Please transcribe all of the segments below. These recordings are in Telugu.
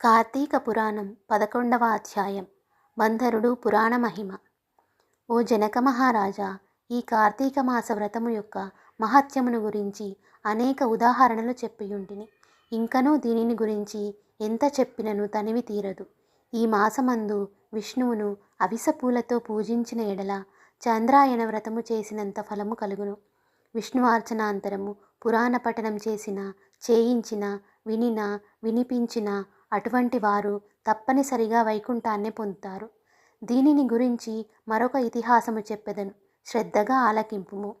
కార్తీక పురాణం పదకొండవ అధ్యాయం బంధరుడు పురాణ మహిమ. ఓ జనక మహారాజా ఈ కార్తీక మాస వ్రతము యొక్క మహత్యమును గురించి అనేక ఉదాహరణలు చెప్పియుంటిని. ఇంకనూ దీనిని గురించి ఎంత చెప్పినను తనివి తీరదు. ఈ మాసమందు విష్ణువును అవిసపూలతో పూజించిన ఎడల చంద్రాయన వ్రతము చేసినంత ఫలము కలుగును. విష్ణువార్చనాంతరము పురాణ పఠనం చేసిన చేయించిన వినిన వినిపించిన అటువంటి వారు తప్పనిసరిగా వైకుంఠాన్ని పొందుతారు. దీనిని గురించి మరొక ఇతిహాసము చెప్పెదను. శ్రద్ధగా ఆలకింపుము.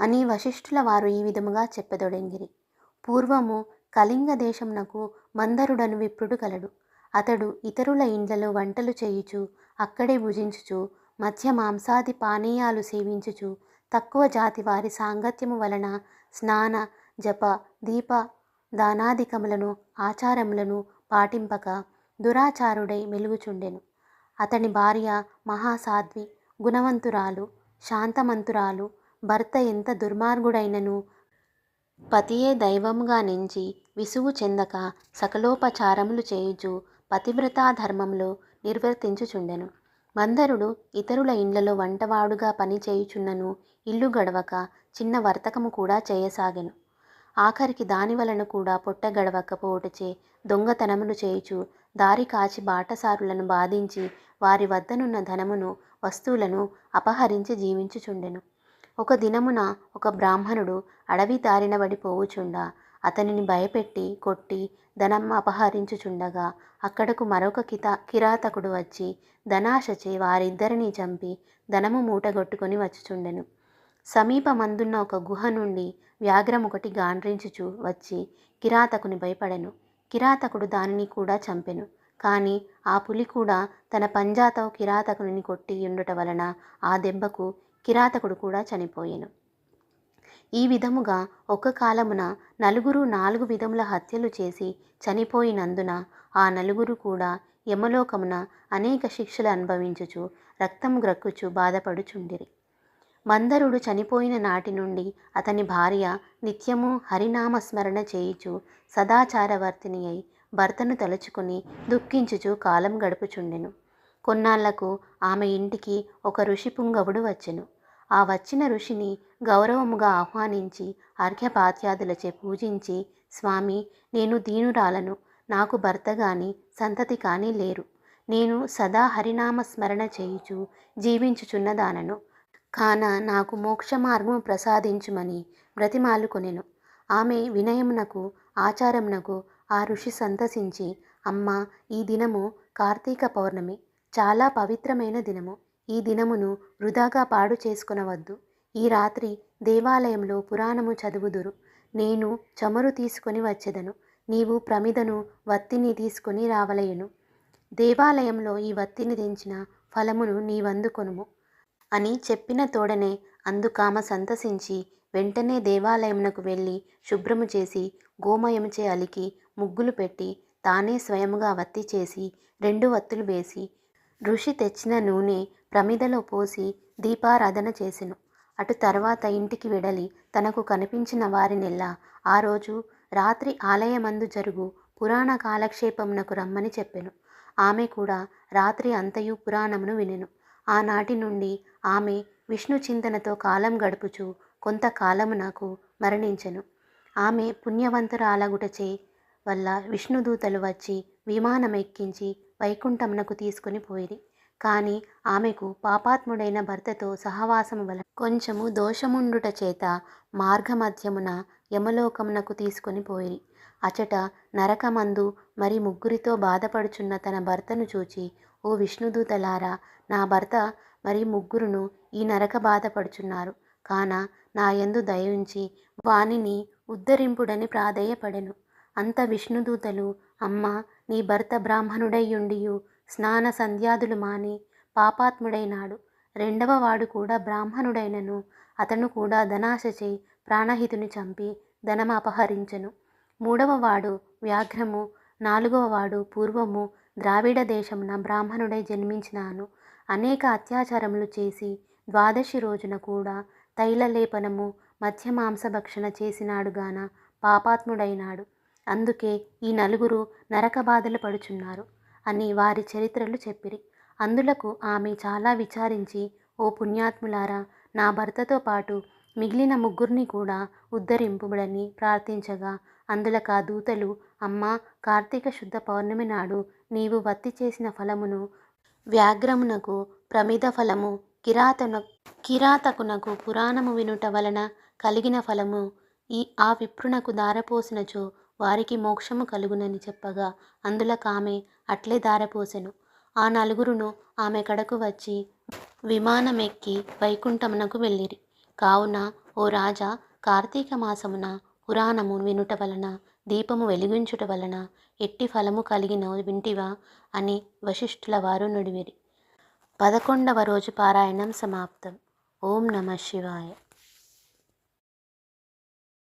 అని వశిష్ఠుల వారు ఈ విధముగా చెప్పెదొడంగిరి. పూర్వము కళింగ దేశమునకు మందరుడను విప్రుడు కలడు. అతడు ఇతరుల ఇండ్లలో వంటలు చేయుచు అక్కడే భుజించుచు మధ్య మాంసాది పానీయాలు సేవించుచు తక్కువ జాతి వారి సాంగత్యము వలన స్నాన జప దీప దానాధికములను ఆచారములను పాటింపక దురాచారుడై మెలుగుచుండెను. అతని భార్య మహాసాధ్వి గుణవంతురాలు శాంతమంతురాలు భర్త ఎంత దుర్మార్గుడైనను పతియే దైవముగా నెంచి విసుగు చెందక సకలోపచారములు చేయుచు పతివ్రతా ధర్మంలో నిర్వర్తించుచుండెను. మందరుడు ఇతరుల ఇండ్లలో వంటవాడుగా పనిచేయుచున్నను ఇల్లు గడవక చిన్న వర్తకము కూడా చేయసాగెను. ఆఖరికి దానివలన కూడా పొట్ట దొంగతనమును దొంగతనములు చేయుచు దారి కాచి బాటసారులను బాధించి వారి వద్దనున్న ధనమును వస్తువులను అపహరించి జీవించుచుండెను. ఒక దినమున ఒక బ్రాహ్మణుడు అడవి దారిన పోవుచుండ అతనిని భయపెట్టి కొట్టి ధనం అపహరించుచుండగా అక్కడకు మరొక కిత కిరాతకుడు వచ్చి ధనాశచే వారిద్దరిని చంపి ధనము మూటగొట్టుకొని వచ్చుచుండెను. సమీపమందున్న ఒక గుహ నుండి వ్యాఘ్రం ఒకటి గాండ్రించుచు వచ్చి కిరాతకుని భయపడెను. కిరాతకుడు దానిని కూడా చంపెను. కానీ ఆ పులి కూడా తన పంజాతో కిరాతకుని కొట్టి ఉండుట వలన ఆ దెబ్బకు కిరాతకుడు కూడా చనిపోయెను. ఈ విధముగా ఒక కాలమున నలుగురు నాలుగు విధముల హత్యలు చేసి చనిపోయినందున ఆ నలుగురు కూడా యమలోకమున అనేక శిక్షలు అనుభవించుచు రక్తము గ్రక్కుచు బాధపడుచుండిరి. మందరుడు చనిపోయిన నాటి నుండి అతని భార్య నిత్యము హరినామస్మరణ చేయుచు సదాచారవర్తిని అయి భర్తను తలుచుకుని దుఃఖించుచు కాలం గడుపుచుండెను. కొన్నాళ్ళకు ఆమె ఇంటికి ఒక ఋషి పుంగవుడు వచ్చెను. ఆ వచ్చిన ఋషిని గౌరవముగా ఆహ్వానించి అర్ఘ్యపాత్యాదులచే పూజించి స్వామి నేను దీనురాలను. నాకు భర్త గాని సంతతి కానీ లేరు. నేను సదా హరినామ స్మరణ చేయుచు జీవించుచున్నదానను కాన నాకు మోక్ష మార్గము ప్రసాదించుమని బ్రతిమాలుకొనెను. ఆమె వినయమునకు ఆచారమునకు ఆ ఋషి సంతసించి అమ్మ ఈ దినము కార్తీక పౌర్ణమి. చాలా పవిత్రమైన దినము. ఈ దినమును వృధాగా పాడు చేసుకొనవద్దు. ఈ రాత్రి దేవాలయంలో పురాణము చదువుదురు. నేను చమురు తీసుకొని వచ్చెదను. నీవు ప్రమిదను వత్తిని తీసుకొని రావలయను దేవాలయంలో ఈ వత్తిని దించిన ఫలమును నీవందుకొనుము. అని చెప్పిన తోడనే అందుకామ సంతసించి వెంటనే దేవాలయమునకు వెళ్ళి శుభ్రము చేసి గోమయముచే అలికి ముగ్గులు పెట్టి తానే స్వయముగా వత్తి చేసి రెండు వత్తులు వేసి ఋషి తెచ్చిన నూనె ప్రమిదలో పోసి దీపారాధన చేసెను. అటు తర్వాత ఇంటికి వెడలి తనకు కనిపించిన వారినెల్లా ఆ రోజు రాత్రి ఆలయమందు జరుగు పురాణ కాలక్షేపమునకు రమ్మని చెప్పెను. ఆమె కూడా రాత్రి అంతయు పురాణమును వినెను. ఆనాటి నుండి ఆమె విష్ణు చింతనతో కాలం గడుపుచు కొంతకాలము నాకు మరణించెను. ఆమె పుణ్యవంతురాలగుటచే వల్ల విష్ణుదూతలు వచ్చి విమానం ఎక్కించి వైకుంఠమునకు తీసుకుని పోయిరి. కానీ ఆమెకు పాపాత్ముడైన భర్తతో సహవాసము వలన కొంచెము దోషముండుట చేత మార్గమధ్యమున యమలోకమునకు తీసుకొని పోయిరి. అచట నరకమందు మరి ముగ్గురితో బాధపడుచున్న తన భర్తను చూచి ఓ విష్ణుదూతలారా నా భర్త మరి ముగ్గురును ఈ నరక బాధపడుచున్నారు. కాన నా యందు దయించి వానిని ఉద్ధరింపుడని ప్రాధేయపడెను. అంత విష్ణుదూతలు అమ్మ నీ భర్త బ్రాహ్మణుడయ్యుండియు స్నాన సంధ్యాదులు మాని పాపాత్ముడైనాడు. రెండవ వాడు కూడా బ్రాహ్మణుడైనను అతను కూడా ధనాశచే ప్రాణహితుని చంపి ధనం మూడవవాడు వ్యాఘ్రము నాలుగవ వాడు పూర్వము ద్రావిడ దేశమున బ్రాహ్మణుడై జన్మించినాను. అనేక అత్యాచారములు చేసి ద్వాదశి రోజున కూడా తైలలేపనము మధ్య మాంసభక్షణ చేసినాడుగాన పాపాత్ముడైనాడు. అందుకే ఈ నలుగురు నరక బాధలు పడుచున్నారు అని వారి చరిత్రలు చెప్పిరి. అందులకు ఆమె చాలా విచారించి ఓ పుణ్యాత్ములారా నా భర్తతో పాటు మిగిలిన ముగ్గురిని కూడా ఉద్ధరింపుడని ప్రార్థించగా అందులకు దూతలు అమ్మా కార్తీక శుద్ధ పౌర్ణమి నాడు నీవు వత్తి చేసిన ఫలమును వ్యాఘ్రమునకు ప్రమిద ఫలము కిరాతను కిరాతకునకు పురాణము వినుట వలన కలిగిన ఫలము ఈ ఆ విప్రునకు దారపోసినచో వారికి మోక్షము కలుగునని చెప్పగా అందులకు ఆమె అట్లే దారపోసెను. ఆ నలుగురును ఆమె కడకు వచ్చి విమానమెక్కి వైకుంఠమునకు వెళ్ళిరి. కావున ఓ రాజా కార్తీక మాసమున పురాణము వినుట వలన దీపము వెలిగించుట వలన ఎట్టి ఫలము కలిగిన వింటివా అని వశిష్ఠుల వారు నుడివిరి. పదకొండవ రోజు పారాయణం సమాప్తం. ఓం నమ శివాయ.